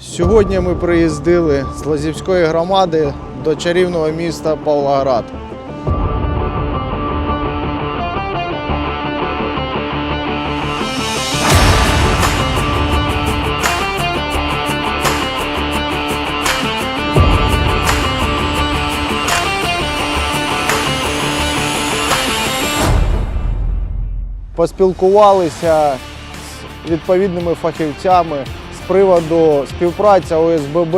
Сьогодні ми приїздили з Лазівської громади до чарівного міста Павлоград. Поспілкувалися з відповідними фахівцями приводу співпраці ОСББ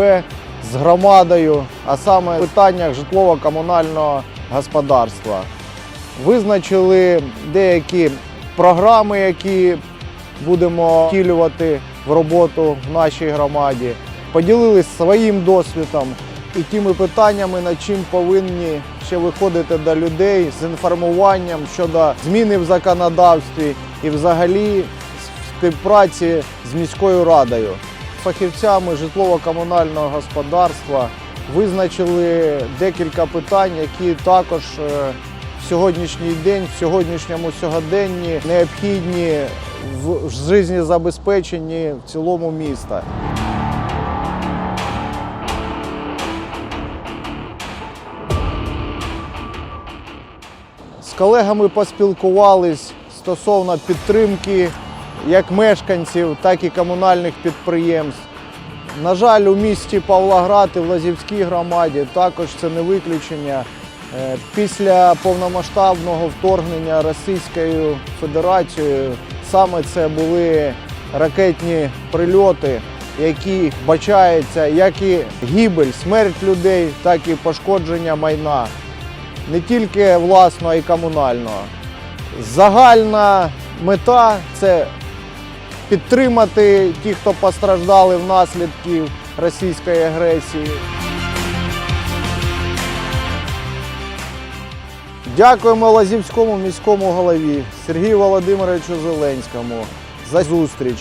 з громадою, а саме в питаннях житлово-комунального господарства. Визначили деякі програми, які будемо втілювати в роботу в нашій громаді. Поділились своїм досвідом і тими питаннями, над чим повинні ще виходити до людей з інформуванням щодо зміни в законодавстві і взагалі співпраці з міською радою. Фахівцями житлово-комунального господарства визначили декілька питань, які також е, в сьогоднішній день, в сьогоднішньому сьогоденні необхідні в життєзабезпеченні в цілому міста. З колегами поспілкувались стосовно підтримки як мешканців, так і комунальних підприємств. На жаль, у місті Павлоград і в Лазівській громаді також це не виключення. Е, Після повномасштабного вторгнення Російською Федерацією саме це були ракетні прильоти, які бачаються як і гибель, смерть людей, так і пошкодження майна не тільки власного, й комунального. Загальна мета це підтримати тих, хто постраждали внаслідків російської агресії. Дякуємо Лазівському міському голові Сергію Володимировичу Зеленському за зустріч.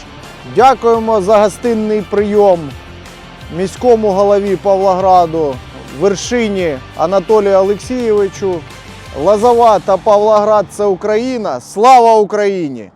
Дякуємо за гостинний прийом міському голові Павлограду Вершині Анатолію Олексійовичу. Лозова та Павлоград це Україна. Слава Україні!